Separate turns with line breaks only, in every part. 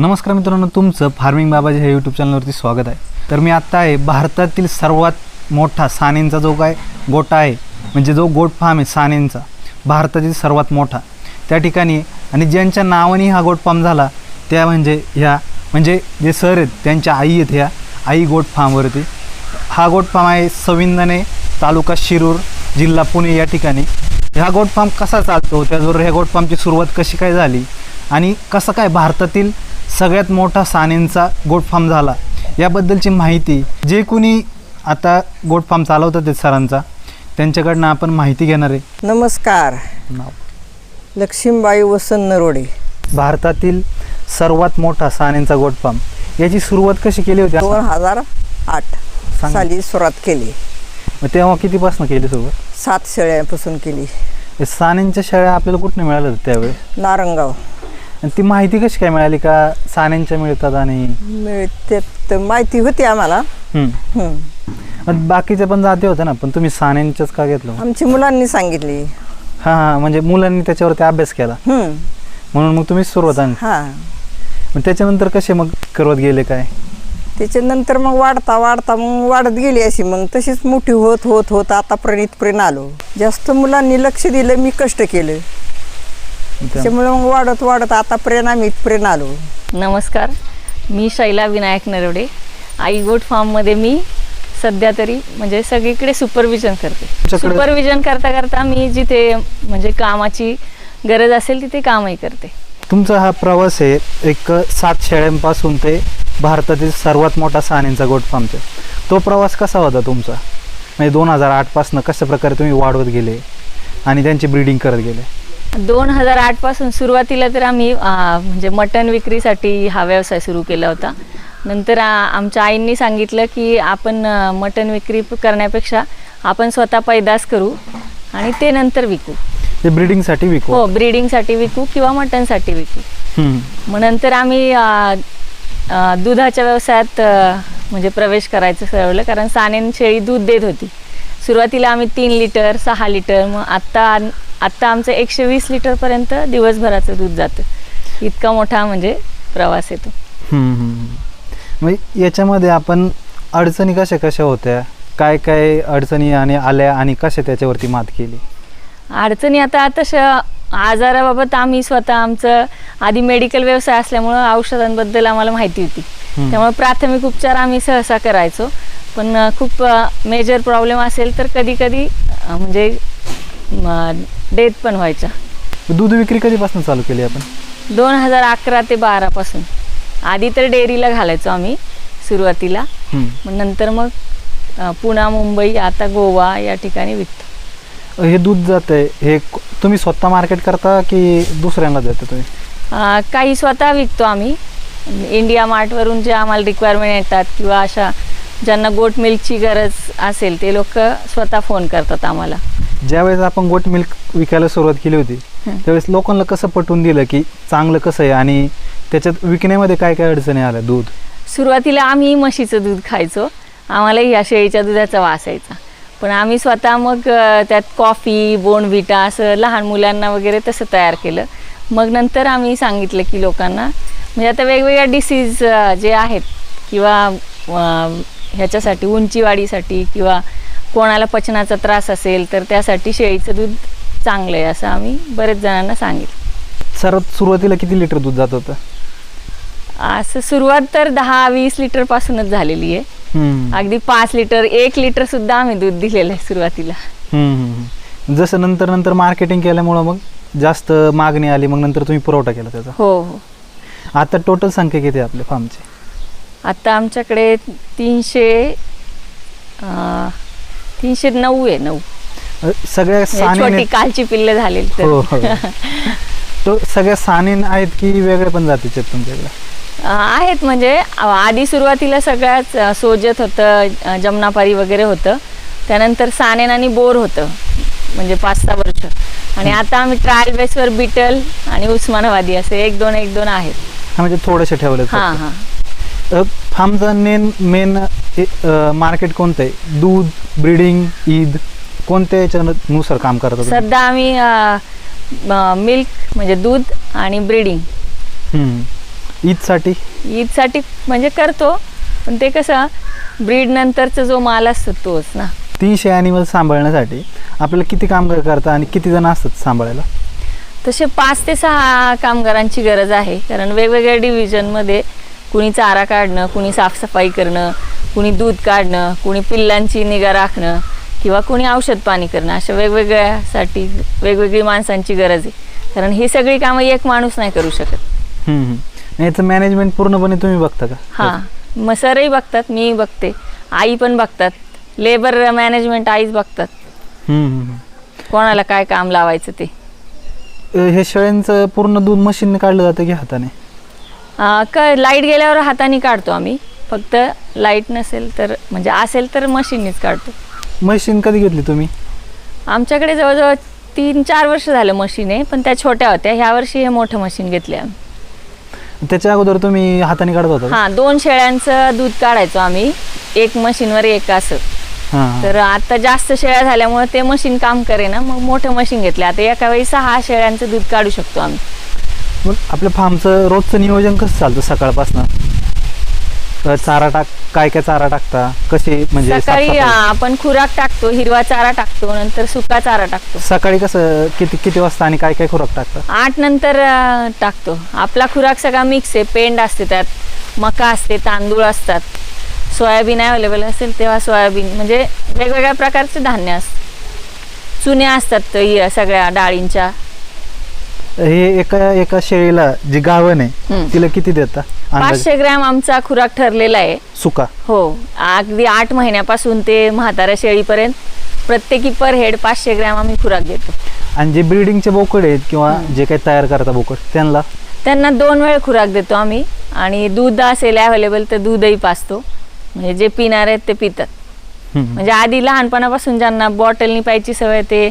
नमस्कार मित्रांनो तुमचं फार्मिंग बाबाजी ह्या यूट्यूब चॅनलवरती स्वागत आहे. तर मी आत्ता आहे भारतातील सर्वात मोठा सानेंचा जो काय गोटा आहे म्हणजे जो गोट फार्म आहे सानेंचा भारतातील सर्वात मोठा. त्या ठिकाणी आणि ज्यांच्या नावाने हा गोट फार्म झाला त्या म्हणजे ह्या म्हणजे जे सर आहेत त्यांच्या आई आहेत ह्या आई गोट फार्मवरती हा गोट फार्म आहे सविंदने तालुका शिरूर जिल्हा पुणे या ठिकाणी. ह्या गोट फार्म कसा चालतो? त्याचबरोबर ह्या गोट फार्मची सुरुवात कशी काय झाली? आणि कसं काय भारतातील सगळ्यात मोठा सानेंचा गोट फार्म झाला याबद्दलची माहिती जे कोणी आता गोट फार्म चालवतात ते सरांचा त्यांच्याकडनं आपण माहिती घेणार आहे.
नमस्कार.
नाव.
लक्ष्मीबाई वसंत नरोडे.
भारतातील सर्वात मोठा सानेंचा गोट फार्म. याची सुरुवात कशी केली होती?
दोन हजार आठ. साली सुरुवात केली.
मग तेव्हा कितीपासून केली सुरुवात?
सात शेळ्यापासून केली.
सानेंच्या शेळ्या आपल्याला कुठनं मिळाल्या त्यावेळेस?
नारंगाव.
आणि ती माहिती कशी काय मिळाली का? सानेंच्या मिळतात आणि
मिळते माहिती होती आम्हाला.
हम्म.
हं.
आणि बाकीच्या पण जाती होत्या ना पण तुम्ही सानेंच्याच का घेतलं?
आमची मुलांनी सांगितली.
हां हां म्हणजे मुलांनी त्याच्यावरती अभ्यास केला.
हं.
म्हणून मग तुम्ही सुरुवात आणली
हा.
मग त्याच्यानंतर कसे मग करवत गेले काय?
त्याच्यानंतर मग वाढता वाढता मग वाढत गेली अशी. मग तशीच मोठी होत होत होत आतापर्यंत इथपर्यंत आलो. जास्त मुलांनी लक्ष दिलं मी कष्ट केलं.
त्या-
त्याच्यामुळे मग वाढत वाढत आतापर्यंत आम्ही इथपर्यंत आलो.
नमस्कार. मी शैला विनायक नरवडे. आई गोट फार्ममध्ये मी सध्या तरी म्हणजे सगळीकडे सुपरविजन करते. सुपरविजन करता करता मी जिथे म्हणजे कामाची गरज असेल तिथे कामही करते.
तुमचा हा प्रवास आहे एक सात शेळ्यांपासून ते भारतातील सर्वात मोठा सानेंचा गोट फार्मचा तो प्रवास कसा होता तुमचा? म्हणजे दोन हजार आठपासनं कशा प्रकारे तुम्ही वाढवत गेले आणि त्यांची ब्रीडिंग करत गेले?
दोन हजार आठपासून सुरुवातीला तर आम्ही म्हणजे मटण विक्रीसाठी हा व्यवसाय सुरू केला होता. नंतर आमच्या आईंनी सांगितलं की आपण मटण विक्री करण्यापेक्षा आपण स्वतः पैदास करू आणि ते नंतर विकू.
ते ब्रीडिंगसाठी विकू.
हो ब्रीडिंगसाठी विकू किंवा मटणसाठी विकू. मग नंतर आम्ही दुधाच्या व्यवसायात म्हणजे प्रवेश करायचं ठरवलं कारण सानेन शेळी दूध देत होती. सुरुवातीला आम्ही तीन लिटर सहा लिटर मग आत्ता आत्ता आमचं एकशे वीस लिटरपर्यंत दिवसभराचं दूध जातं. इतका मोठा म्हणजे प्रवास येतो.
मग याच्यामध्ये आपण अडचणी कशा कशा होत्या? काय काय अडचणी आणि आल्या आणि कशा त्याच्यावरती मात केली?
अडचणी आता तशा आजाराबाबत आम्ही स्वतः आमचं आधी मेडिकल व्यवसाय असल्यामुळं औषधांबद्दल आम्हाला माहिती होती. त्यामुळे प्राथमिक उपचार आम्ही सहसा करायचो. पण खूप मेजर प्रॉब्लेम असेल तर कधी कधी म्हणजे डेथ पण व्हायच्या
दूध विक्री कधीपासून चालू केली आपण?
दोन हजार अकरा ते बारापासून. आधी तर डेअरीला घालायचो आम्ही सुरुवातीला. मग नंतर मग अ, पुणा मुंबई आता गोवा या ठिकाणी विकतो.
हे दूध जात आहे हे क- तुम्ही स्वतः मार्केट करता की दुसऱ्यांना देता तुम्ही?
अ, काही स्वतः विकतो आम्ही. इंडिया मार्टवरून जे आम्हाला रिक्वायरमेंट येतात किंवा अशा ज्यांना गोट मिल्कची गरज असेल ते लोक स्वतः फोन करतात आम्हाला.
ज्यावेळेस आपण गोट मिल्क विकायला सुरुवात केली होती. त्यावेळेस लोकांना कसं पटवून दिलं की चांगलं कसं आहे आणि त्याच्यात विकण्यामध्ये काय काय अडचणी आल्या? दूध.
सुरुवातीला आम्ही म्हशीचं दूध खायचो. आम्हाला ह्या शेळीच्या दुधाचा वास यायचा. पण आम्ही स्वतः मग त्यात कॉफी बोनविटा असं लहान मुलांना वगैरे तसं तयार केलं. मग नंतर आम्ही सांगितलं की लोकांना म्हणजे आता वेगवेगळ्या डिसीज जे आहेत किंवा ह्याच्यासाठी उंचीवाढीसाठी किंवा कोणाला पचनाचा त्रास असेल तर त्यासाठी शेळीचं दूध चांगलं आहे असं आम्ही बरेच जणांना सांगितलं.
सर्वात सुरुवातीला किती लिटर दूध जात होतं?
असं सुरुवात तर दहा वीस लिटरपासूनच झालेली आहे. अगदी पाच लिटर एक लिटर सुद्धा आम्ही दूध दिलेलं आहे सुरुवातीला.
जसं नंतर नंतर मार्केटिंग केल्यामुळं मग जास्त मागणी आली मग नंतर तुम्ही पुरवठा केला त्याचा.
हो हो.
आता टोटल संख्या किती आहे आपल्या फार्मची
आता आमच्याकडे तीनशे तीनशे नऊ आहे नऊ.
सगळ्या
म्हणजे
साने
छोटी कालची पिल्ल झालेली
हो
तर.
हो तो सगळ्या सानेन आहेत की वेगळे पण जातीचे आहेत तुमच्याकडे?
आहेत म्हणजे आधी सुरुवातीला सगळ्याच अं, सोजत होतं अं, जमनापारी वगैरे होतं. त्यानंतर सानेन आणि बोर होतं म्हणजे पाच सहा वर्ष. आणि आता आम्ही ट्रायल बेसवर बिटल आणि उस्मानाबादी असे एक दोन एक दोन आहेत.
हा म्हणजे थोडेसे ठेवले
हां हां.
फार्मचा मेन मेन मार्केट कोणतं आहे? दूध ब्रीडिंग ईद कोणत्या याच्यानुसार काम करतात?
सध्या आम्ही मिल्क म्हणजे दूध आणि ब्रीडिंग.
ईदसाठी?
ईदसाठी म्हणजे करतो पण ते कसं ब्रीड नंतरचा जो माल असतो तोच ना.
तीनशे ॲनिमल सांभाळण्यासाठी आपल्याला किती कामगार करता आणि किती जण असतात सांभाळायला?
तसे पाच ते सहा कामगारांची गरज आहे कारण वेगवेगळ्या डिव्हिजनमध्ये कुणी चारा काढणं कुणी साफसफाई करणं कुणी दूध काढणं कुणी पिल्लांची निगा राखणं किंवा कुणी औषध पाणी करणं अशा वेगवेगळ्यासाठी वेगवेगळी माणसांची गरज आहे. कारण ही सगळी कामं एक माणूस नाही करू शकत.
याचं मॅनेजमेंट पूर्णपणे तुम्ही बघता का?
हां. मग सरही बघतात मी बघते. आई पण बघतात. लेबर मॅनेजमेंट आईच बघतात. कोणाला काय काम लावायचं ते.
हे शेळ्यांचं पूर्ण दूध मशीनने काढलं जातं की हाताने?
क लाइट गेल्यावर हाताने काढतो आम्ही. फक्त लाइट नसेल तर म्हणजे असेल तर मशीननीच काढतो.
मशीन कधी घेतली तुम्ही?
आमच्याकडे जवळजवळ तीन चार वर्ष झालं मशीन आहे पण त्या छोट्या होत्या. ह्या वर्षी हे मोठं मशीन घेतले आम्ही.
त्याच्या अगोदर तुम्ही हाताने काढत होता?
हां दोन शेळ्यांचं दूध काढायचो आम्ही. एक मशीनवर एक असं.
हां. हां.
तर आता जास्त शेळ्या झाल्यामुळे ते मशीन काम करे ना मग मोठं मशीन घेतलं आता एका वेळी सहा शेळ्यांचं दूध काढू शकतो आम्ही.
मग आपल्या फार्मचं रोजचं नियोजन कसं चालतं सकाळपासून? चारा टाक काय काय चारा टाकता? कसे म्हणजे
सकाळी
साफसफाई?
आपण खुराक टाकतो हिरवा चारा टाकतो नंतर सुका चारा टाकतो.
सकाळी कसं किती किती वाजता आणि काय काय खुराक टाकता?
आठ नंतर अं, टाकतो. आपला खुराक सगळा मिक्स आहे पेंड असते त्यात मका असते तांदूळ असतात सोयाबीन अवेलेबल असेल तेव्हा सोयाबीन म्हणजे वेगवेगळ्या प्रकारचे धान्य असतात. चुन्या असतात त- य- सगळ्या डाळींच्या.
हे एका एका शेळीला जी गावन आहे. तिला किती देता? अंदाजे?
पाचशे ग्रॅम आमचा खुराक ठरलेला आहे.
सुका?
हो. अगदी आठ महिन्यापासून ते म्हाताऱ्या शेळीपर्यंत प्रत्येकी पर हेड पाचशे ग्रॅम आम्ही खुराक देतो.
आणि जे ब्रिडिंगचे बोकड आहेत किंवा जे काही तयार करता बोकड त्यांना?
त्यांना दोन वेळ खुराक देतो आम्ही. आणि दूध असेल अवेलेबल तर दूधही पाचतो. म्हणजे जे पिणार आहेत ते पितात.
हम्म.
म्हणजे आधी लहानपणापासून ज्यांना बॉटलनी प्यायची सवय ते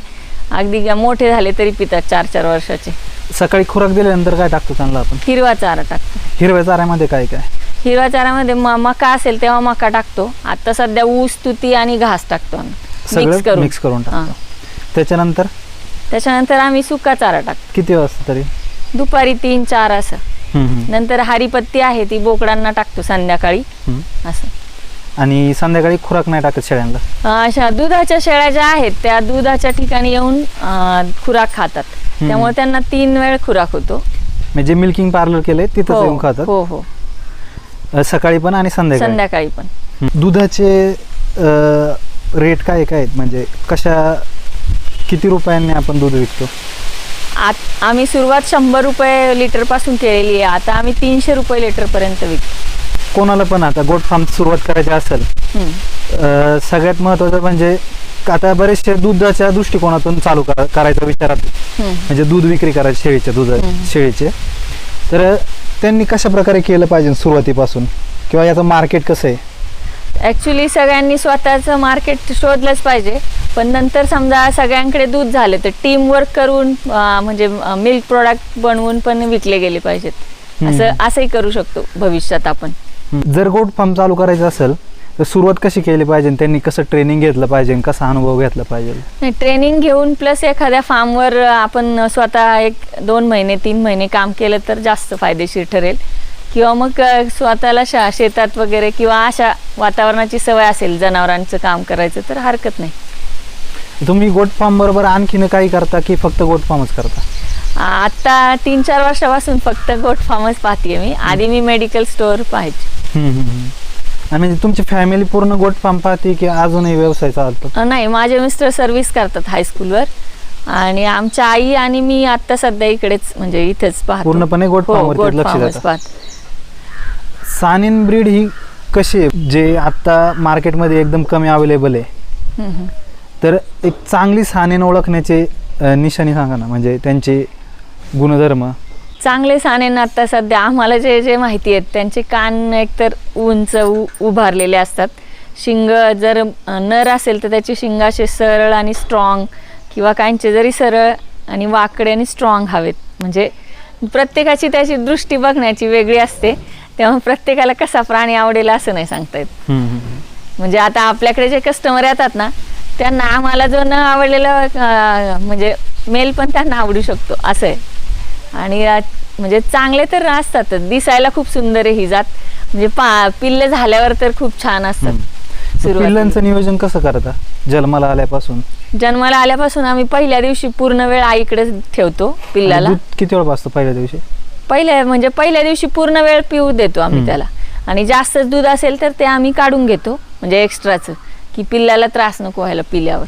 अगदी ग- मोठे झाले तरी पितात चार चार वर्षाचे.
सकाळी खुराक दिल्यानंतर काय टाकतो त्यांना आपण?
हिरवा चारा टाकतो.
हिरव्या चाऱ्यामध्ये काय काय?
हिरव्या चारामध्ये म मका असेल तेव्हा मका टाकतो. आता सध्या ऊस तुती आणि घास टाकतो आम्ही.
सगळं
करून. हां.
टाकतो. त्याच्यानंतर?
त्याच्यानंतर आम्ही सुका चारा टाकतो.
किती वाजता तरी?
दुपारी तीन चार असं.
हम्म, हम्म,
नंतर हरिपत्ती आहे ती बोकडांना टाकतो संध्याकाळी.
हम्म.
असं.
आणि संध्याकाळी खुराक नाही टाकत शेळ्यांना.
अं, अशा दुधाच्या शेळ्या ज्या आहेत त्या दुधाच्या ठिकाणी येऊन अं, खुराक खातात. त्यामुळे त्यांना तीन वेळ खुराक होतो.
म्हणजे मिल्किंग पार्लर केलंय तिथंच येऊन खातात?
हो हो.
अ, सकाळी पण आणि संध्याकाळी?
संध्याकाळी पण.
दुधाचे रेट काय काय आहेत? म्हणजे कशा किती रुपयांनी आपण दूध विकतो?
आत आम्ही सुरुवात शंभर रुपये लिटरपासून केलेली आहे. आता आम्ही तीनशे रुपये लिटर पर्यंत विकतो.
कोणाला पण आता गोट फार्म सुरुवात करायची असेल. अ, सगळ्यात महत्त्वाचं म्हणजे आता बरेचसे दुधाच्या दृष्टिकोनातून चालू करा करायचा विचारात. म्हणजे दूध विक्री करायची शेळीच्या दूध शेळीचे. तर त्यांनी कशा प्रकारे केलं पाहिजे सुरुवातीपासून? किंवा याचं मार्केट कसं आहे?
ॲक्च्युली सगळ्यांनी स्वतःचं मार्केट शोधलंच पाहिजे. पण नंतर समजा सगळ्यांकडे दूध झालं तर टीम वर्क करून अं, म्हणजे मिल्क प्रोडक्ट बनवून पण विकले गेले पाहिजेत. असं असंही करू शकतो भविष्यात आपण.
जर गोट फार्म चालू करायचं असेल तर सुरुवात कशी केली पाहिजे त्यांनी कसं ट्रेनिंग घेतलं पाहिजे कसा अनुभव घेतला पाहिजे?
नाही ट्रेनिंग घेऊन प्लस एखाद्या फार्मवर आपण स्वतः एक दोन महिने तीन महिने काम केलं तर जास्त फायदेशीर ठरेल. किंवा मग स्वतःला शा शेतात वगैरे किंवा अशा वातावरणाची सवय असेल जनावरांचं काम करायचं तर हरकत नाही.
तुम्ही गोट फार्म बरोबर आणखीन काही करता की फक्त गोट फार्मच करता?
आता तीन चार वर्षापासून फक्त गोट फार्मच पाहते मी. आधी मी मेडिकल स्टोअर पाहायची.
आणि म्हणजे तुमची फॅमिली पूर्ण गोट फार्म पाहते की अजूनही व्यवसाय चालतो?
अ, नाही माझे मिस्टर सर्व्हिस करतात हायस्कूलवर आणि आमच्या आई आणि मी आता सध्या इकडेच म्हणजे इथेच पाहतो.
पूर्णपणे गोट
हो,
फार्मवरती
गोट
लक्ष
फार्मच
देता.
पाहतो.
सानिन ब्रीड ही कशी आहे? जे आता मार्केटमध्ये एकदम कमी अवेलेबल आहे.
हम्म, हम्म.
तर एक चांगली सानेन ओळखण्याचे अ, निशाणी सांगा ना म्हणजे त्यांचे गुणधर्म.
चांगले सानेन आता सध्या आम्हाला जे जे माहिती आहेत त्यांचे कान एकतर उंच उ उभारलेले असतात. शिंग जर नर असेल तर त्याचे शिंग असे सरळ आणि स्ट्रॉंग किंवा काहींचे जरी सरळ आणि वाकडे आणि स्ट्रॉंग हवेत. म्हणजे प्रत्येकाची त्याची दृष्टी बघण्याची वेगळी असते. तेव्हा प्रत्येकाला कसा प्राणी आवडेल असं नाही सांगता येत. म्हणजे आता आपल्याकडे जे कस्टमर येतात ना त्यांना आम्हाला जो न आवडलेला म्हणजे मेल पण त्यांना आवडू शकतो. असं आहे. आणि म्हणजे चांगले तर असतातच दिसायला खूप सुंदर आहे ही जात. म्हणजे पिल्ले झाल्यावर तर खूप छान असतात.
पिल्लांचं नियोजन कसं करता? जन्माला आल्यापासून?
जन्माला आल्यापासून आम्ही पहिल्या दिवशी पूर्ण वेळ आईकडे ठेवतो पिल्लाला.
किती वेळ पाजतो पहिल्या दिवशी?
पहिल्या म्हणजे पहिल्या दिवशी पूर्ण वेळ पिऊ देतो आम्ही त्याला. आणि जास्त दूध असेल तर ते आम्ही काढून घेतो. म्हणजे एक्स्ट्राचं की पिल्लाला त्रास नको व्हायला पिल्यावर.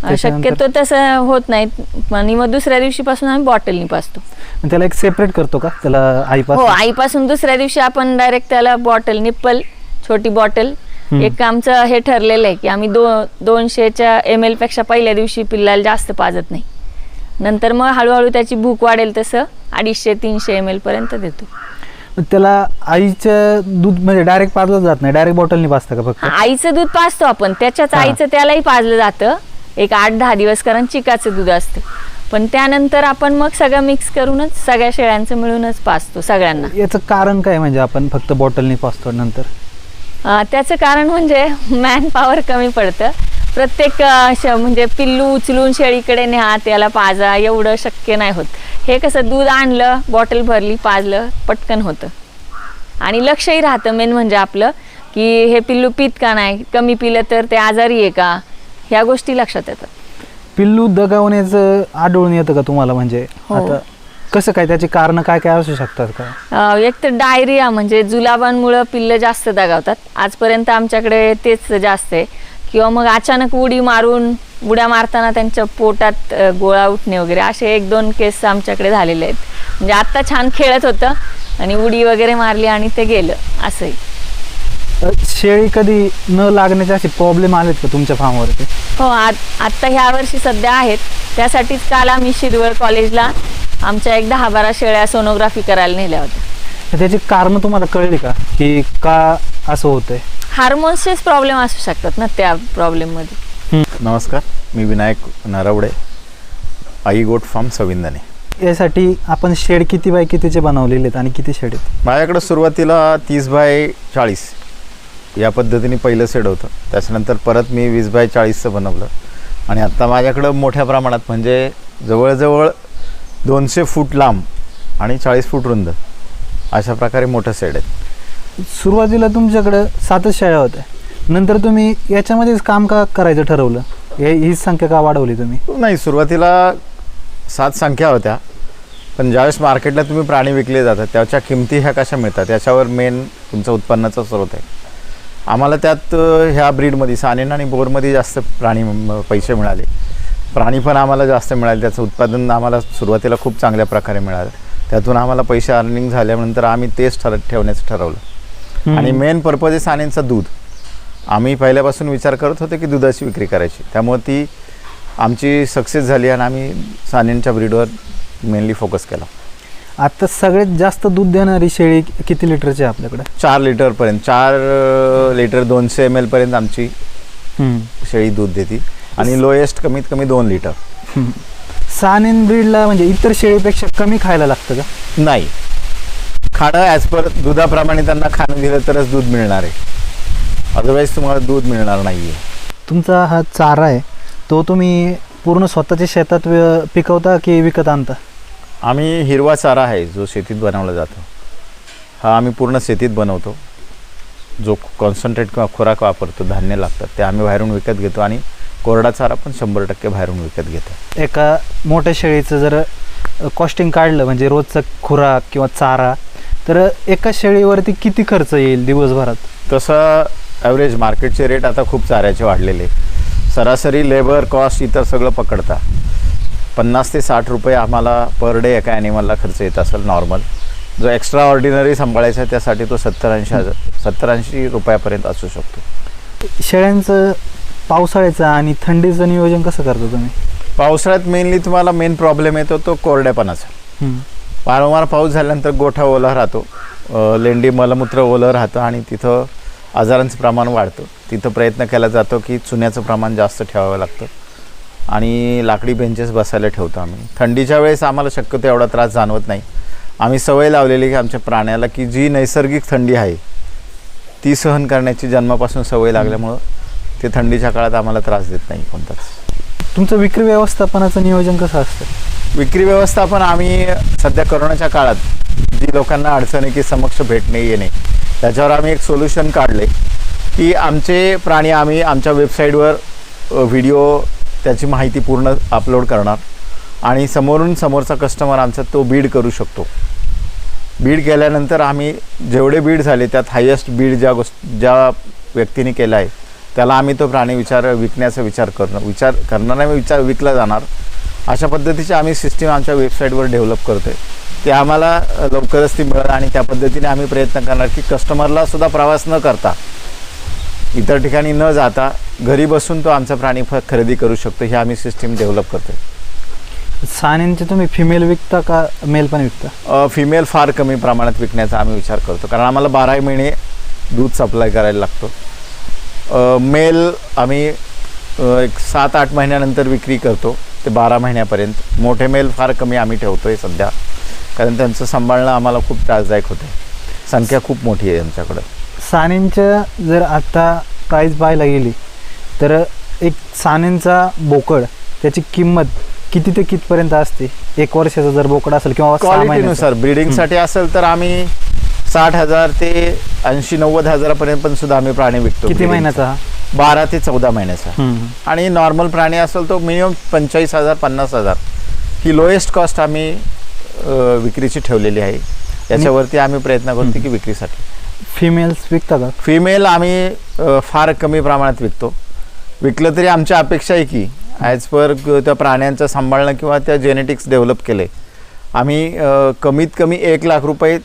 त्याच्यानंतर?
शक्यतो तसं होत नाही आणि मग दुसऱ्या दिवशीपासून आम्ही बॉटलनी पाजतो
आणि त्याला एक सेपरेट करतो का? त्याला
हो
आईपासून
आईपासून दुसऱ्या दिवशी आपण डायरेक्ट त्याला बॉटल निप्पल छोटी बॉटल
हम्म.
एक आमचं हे ठरलेलं आहे की आम्ही दो दोनशेच्या एम एलपेक्षा पहिल्या दिवशी पिल्लाला जास्त पाजत नाही. नंतर मग हळूहळू त्याची भूक वाढेल तसं अडीचशे तीनशे एम एल पर्यंत देतो.
मग त्याला आईचं दूध म्हणजे डायरेक्ट पाजलं जात नाही. डायरेक्ट बॉटलनी पाजता का फक्त?
आईचं दूध पाजतो आपण. त्याच्याच
हा.
आईचं त्यालाही पाजलं जातं. एक आठ दहा दिवस कारण चिकाचं दूध असतं. पण त्यानंतर आपण मग सगळं मिक्स करूनच सगळ्या शेळ्यांचं मिळूनच पाजतो सगळ्यांना.
याचं कारण काय म्हणजे आपण फक्त बॉटलनी पाजतो नंतर?
अं, त्याचं कारण म्हणजे मॅन पॉवर कमी पडतं. प्रत्येक अं, श- म्हणजे पिल्लू उचलून शेळीकडे न्या त्याला पाजा एवढं शक्य नाही होत. हे कसं दूध आणलं बॉटल भरली पाजलं पटकन होतं. आणि लक्षही राहतं मेन म्हणजे आपलं की हे पिल्लू पित का नाही कमी पिलं तर ते आजारी आहे का? ह्या गोष्टी लक्षात येतात.
पिल्लू दगावण्याचं आढळून येतं का तुम्हाला? म्हणजे
हो.
आता कसं काय? त्याची कारण काय काय असू शकतात का?
अं, एक तर डायरिया म्हणजे जुलाबांमुळं पिल्लं जास्त दगावतात. आजपर्यंत आमच्याकडे तेच जास्त आहे. किंवा मग अचानक उडी मारून उड्या मारताना त्यांच्या पोटात अं, गोळा उठणे वगैरे असे एक दोन केस आमच्याकडे झालेले आहेत. म्हणजे आत्ता छान खेळत होतं आणि उडी वगैरे मारली आणि ते गेलं. असंही.
शेळी कधी न लागण्याचे असे प्रॉब्लेम आलेत का तुमच्या फार्मवरती
हो आत आत्ता ह्या वर्षी सध्या आहेत. त्यासाठीच काल आम्ही शिरवळ कॉलेजला आमच्या एक दहा बारा शेळ्या सोनोग्राफी करायला नेल्या होत्या.
तर त्याची कारणं तुम्हाला कळली का? की का असं होतंय?
हार्मोन्सचेच प्रॉब्लेम असू शकतात ना त्या प्रॉब्लेममध्ये
नमस्कार मी विनायक नरवडे आई गोट फार्म सविंदने.
यासाठी आपण शेड किती बाय कितीचे बनवलेले आहेत आणि किती शेड आहेत?
माझ्याकडं सुरुवातीला तीस बाय चाळीस. या पद्धतीने पहिलं सेड होतं. त्याच्यानंतर परत मी वीस बाय चाळीसचं बनवलं. आणि आत्ता माझ्याकडं मोठ्या प्रमाणात म्हणजे जवळजवळ दोनशे फूट लांब आणि चाळीस फूट रुंद अशा प्रकारे मोठं सेड आहेत
सुरुवातीला तुमच्याकडं सातच शेळ्या होत्या. नंतर तुम्ही याच्यामध्येच काम का करायचं ठरवलं? हे हीच संख्या का वाढवली तुम्ही?
नाही सुरुवातीला सात संख्या होत्या. पण ज्यावेळेस मार्केटला तुम्ही प्राणी विकले जातात त्याच्या किमती ह्या कशा मिळतात? याच्यावर मेन तुमचं उत्पन्नाचा स्रोत आहे. आम्हाला त्यात ह्या ब्रीडमध्ये सानेन आणि बोरमध्ये जास्त प्राणी पैसे मिळाले. प्राणी पण आम्हाला जास्त मिळाले. त्याचं उत्पादन आम्हाला सुरुवातीला खूप चांगल्या प्रकारे मिळालं. त्यातून आम्हाला पैसे अर्निंग झाल्यानंतर आम्ही तेच ठर ठेवण्याचं ठरवलं. आणि मेन पर्पज आहे सानेंचं दूध. आम्ही पहिल्यापासून विचार करत होतो की दुधाची विक्री करायची. त्यामुळे ती आमची सक्सेस झाली आणि आम्ही सानेंच्या ब्रीडवर मेनली फोकस केला.
आता सगळ्यात जास्त दूध देणारी शेळी किती लिटरची आहे आपल्याकडे?
चार लिटरपर्यंत चार अ, लिटर दोनशे एम एलपर्यंत आमची शेळी दूध देते. आणि लोएस्ट कमीत कमी दोन लिटर.
सानेन ब्रीडला म्हणजे इतर शेळीपेक्षा कमी खायला लागतं का?
नाही. खाणं ॲज पर दुधाप्रमाणे त्यांना खाणं दिलं तरच दूध मिळणार आहे. अदरवाईज तुम्हाला दूध मिळणार नाही आहे
तुमचा हा चारा आहे तो तुम्ही पूर्ण स्वतःच्या शेतात पिकवता की विकत आणता?
आम्ही हिरवा चारा आहे जो शेतीत बनवला जातो. हा आम्ही पूर्ण शेतीत बनवतो. जो कॉन्सन्ट्रेट किंवा खोराक वापरतो धान्य लागतात ते आम्ही बाहेरून विकत घेतो आणि कोरडा चारा पण शंभर टक्के बाहेरून विकत घेतो.
एका मोठ्या शेळीचं जर कॉस्टिंग काढलं म्हणजे रोजचा खुराक किंवा चारा तर एका शेळीवरती किती खर्च येईल दिवसभरात?
तसं ॲव्हरेज मार्केटचे रेट आता खूप चाऱ्याचे वाढलेले. सरासरी लेबर कॉस्ट इतर सगळं पकडता. पन्नास ते साठ रुपये आम्हाला पर डे एका ॲनिमलला खर्च येत असेल नॉर्मल जो एक्स्ट्रा ऑर्डिनरी सांभाळायचा आहे त्यासाठी तो सत्तर ऐंशी हजार सत्तर ऐंशी रुपयापर्यंत असू शकतो.
शेळ्यांचं पावसाळ्याचं आणि थंडीचं नियोजन कसं करता तुम्ही?
पावसाळ्यात मेनली तुम्हाला मेन प्रॉब्लेम येतो तो कोरड्यापणाचा वारंवार पाऊस झाल्यानंतर गोठा ओला राहतो. लेंडी मलमूत्र ओलं राहतं आणि तिथं आजारांचं प्रमाण वाढतं. तिथं प्रयत्न केला जातो की चुन्याचं प्रमाण जास्त ठेवावं लागतं. आणि लाकडी बेंचेस बसायला ठेवतो आम्ही. थंडीच्या वेळेस आम्हाला शक्यतो एवढा त्रास जाणवत नाही. आम्ही सवय लावलेली की आमच्या प्राण्याला की जी नैसर्गिक थंडी आहे ती सहन करण्याची जन्मापासून सवय लागल्यामुळं ते थंडीच्या काळात आम्हाला त्रास देत नाही कोणताच.
तुमचं विक्री व्यवस्थापनाचं नियोजन कसं असतं?
विक्री व्यवस्थापन आम्ही सध्या करोनाच्या काळात जी लोकांना अडचण की समक्ष भेटणे येणे त्याच्यावर आम्ही एक सोल्युशन काढले की आमचे प्राणी आम्ही आमच्या वेबसाईटवर व्हिडिओ त्याची माहिती पूर्ण अपलोड करणार. आणि समोरून समोरचा कस्टमर आमचा तो बीड करू शकतो. बीड केल्यानंतर आम्ही जेवढे बीड झाले त्यात हायेस्ट बीड ज्या गोष्ट ज्या व्यक्तीने केला आहे त्याला आम्ही तो प्राणी विचार विकण्याचा विचार करणं विचार करणार नाही विचार विकला जाणार. अशा पद्धतीची आम्ही सिस्टीम आमच्या वेबसाईटवर डेव्हलप करतो आहे ते आम्हाला लवकरच ती मिळेल आणि त्या पद्धतीने आम्ही प्रयत्न करणार की कस्टमरला सुद्धा प्रवास न करता इतर ठिकाणी न जाता घरी बसून तो आमचा प्राणी खरेदी करू शकतो ही आम्ही सिस्टीम डेव्हलप करतो
सानेंचे तुम्ही फिमेल विकता का मेल पण विकता?
फिमेल फार कमी प्रमाणात विकण्याचा आम्ही विचार करतो कारण आम्हाला बारा महिने दूध सप्लाय करायला लागतो. मेल आम्ही एक सात आठ महिन्यानंतर विक्री करतो ते बारा महिन्यापर्यंत. मोठे मेल फार कमी आम्ही ठेवतो आहे सध्या कारण त्यांचं सांभाळणं आम्हाला खूप त्रासदायक होते संख्या खूप मोठी आहे आमच्याकडं.
सानेंच्या जर आता प्राईस पाहायला गेली तर एक सानेंचा बोकड त्याची किंमत किती ते कितपर्यंत असते? एक वर्षाचा जर बोकड असेल किंवा
क्वालिटीनुसार ब्रीडिंगसाठी असेल तर आम्ही साठ हजार ते ऐंशी नव्वद हजारापर्यंत पण सुद्धा आम्ही प्राणी विकतो
किती महिन्याचा.
बारा ते चौदा महिन्याचा. आणि नॉर्मल प्राणी असेल तो मिनिमम पंचेचाळीस हजार पन्नास हजार. ही लोएस्ट कॉस्ट आम्ही विक्रीची ठेवलेली आहे. याच्यावरती आम्ही प्रयत्न करतो की विक्रीसाठी.
फिमेल्स विकता का
फिमेल आम्ही अ, फार कमी प्रमाणात विकतो. विकलं तरी आमची अपेक्षा आहे की ॲज पर त्या प्राण्यांचं सांभाळणं किंवा त्या जेनेटिक्स डेव्हलप केले. आम्ही अ, कमीत कमी एक लाख रुपये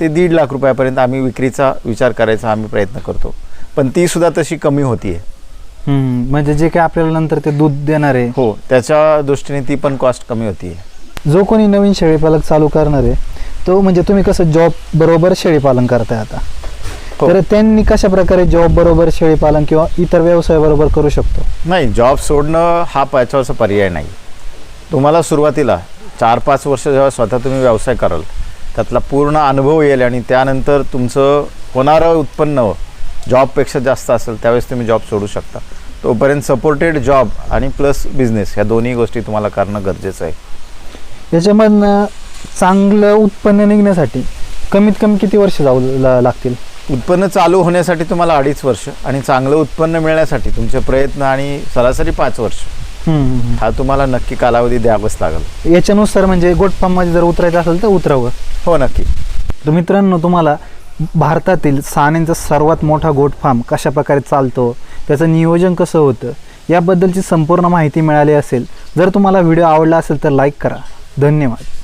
ते दीड लाख रुपयापर्यंत आम्ही विक्रीचा विचार करायचा आम्ही प्रयत्न करतो. पण ती सुद्धा तशी कमी होतीये.
हम्म. म्हणजे जे काही आपल्याला नंतर ते दूध देणार आहे.
हो त्याच्या दृष्टीने ती पण कॉस्ट कमी होतीये.
जो कोणी नवीन शेळीपालक चालू करणार आहे तो म्हणजे तुम्ही कसं जॉब बरोबर शेळीपालन करताय आता.
हो.
तर त्यांनी कशा प्रकारे जॉब बरोबर शेळीपालन किंवा इतर व्यवसाय बरोबर करू शकतो?
नाही जॉब सोडणं हा याच्यावरचा पर्याय नाही. तुम्हाला सुरुवातीला चार पाच वर्ष जेव्हा स्वतः तुम्ही व्यवसाय कराल त्यातला पूर्ण अनुभव येईल आणि त्यानंतर तुमचं होणारं उत्पन्न जॉबपेक्षा जास्त असेल त्यावेळेस तुम्ही जॉब सोडू शकता. तोपर्यंत सपोर्टेड जॉब आणि प्लस बिझनेस ह्या दोन्ही गोष्टी तुम्हाला करणं गरजेचं आहे.
याच्यामधनं चांगलं उत्पन्न निघण्यासाठी कमीत कमी किती वर्ष जाऊ ला- लागतील?
उत्पन्न चालू होण्यासाठी तुम्हाला अडीच वर्ष आणि चांगलं उत्पन्न मिळण्यासाठी तुमचे प्रयत्न आणि सरासरी पाच वर्ष.
हम्म, हम्म, हम्म.
हा तुम्हाला नक्की कालावधी द्यावाच लागेल.
याच्यानुसार म्हणजे गोट फार्ममध्ये जर उतरायचं असेल तर उतरावं.
हो नक्की.
तर मित्रांनो तुम्हाला भारतातील सानेंचा सर्वात मोठा गोट फार्म कशा प्रकारे चालतो त्याचं नियोजन कसं होतं याबद्दलची संपूर्ण माहिती मिळाली असेल जर तुम्हाला व्हिडिओ आवडला असेल तर लाईक करा. धन्यवाद.